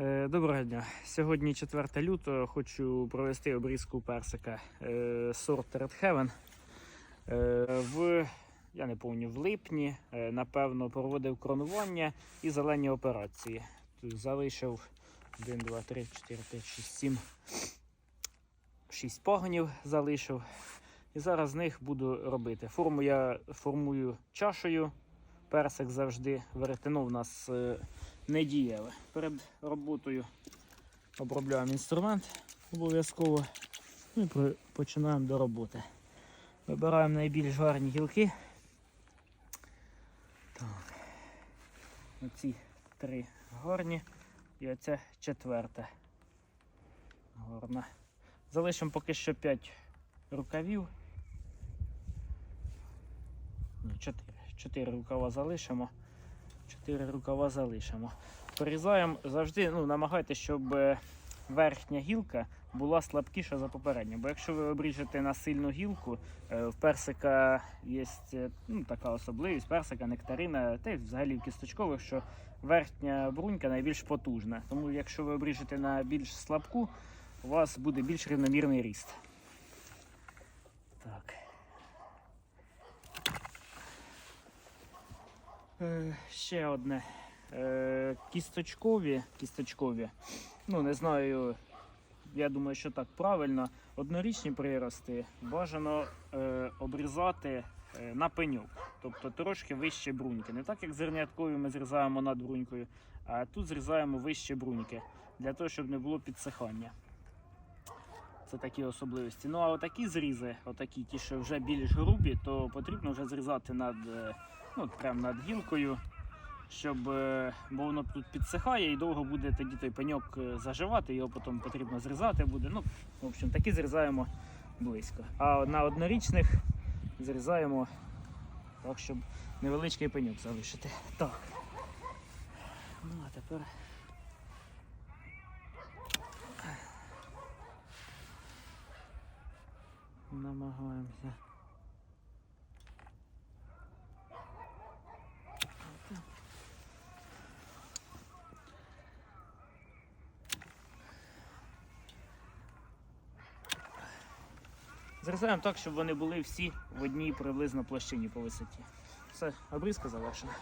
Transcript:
Е, Доброго дня. Сьогодні 4 лютого. Хочу провести обрізку персика е, сорт Red Heaven. Е, В я не пам'ятаю, в липні, напевно, проводив кронування і зелені операції. Тут залишив 1, 2, 3, 4, 5, 6, 7. 6 пагонів залишив. І зараз з них буду робити. Форму я формую чашею. Персик завжди веретено в нас не дієве. Перед роботою обробляємо інструмент обов'язково ну і починаємо до роботи. Вибираємо найбільш гарні гілки. Так. Оці три гарні і оця четверта. Гарна. Залишимо поки що 5 рукавів. Ну, 4. 4 рукава залишимо. 4 рукава залишимо. Порізаємо завжди, ну, намагайтеся, щоб е, верхня гілка була слабкіша за попередню. Бо якщо ви обріжете на сильну гілку, е, в персика є е, ну, така особливість, персика, нектарина, та й взагалі в кісточкових, що верхня брунька найбільш потужна. Тому якщо ви обріжете на більш слабку, у вас буде більш рівномірний ріст. Так. Ще одне. Е, кісточкові, кісточкові. Ну, не знаю, я думаю, що так правильно. Однорічні прирости бажано е, обрізати е, на пеньок, тобто трошки вище бруньки. Не так, як зерняткові ми зрізаємо над брунькою, а тут зрізаємо вище бруньки, для того, щоб не було підсихання. Це такі особливості. Ну а отакі зрізи, отакі ті, що вже більш грубі, то потрібно вже зрізати над, е, ну, от прямо над гілкою, щоб, е, бо воно тут підсихає і довго буде тоді той пеньок е, заживати, його потім потрібно зрізати буде. Ну, в общем, такі зрізаємо близько. А на однорічних зрізаємо так, щоб невеличкий пеньок залишити. Так. Ну а тепер. Намагаємося. Зрізаємо так, щоб вони були всі в одній приблизно площині по висоті. Все, обрізка завершена.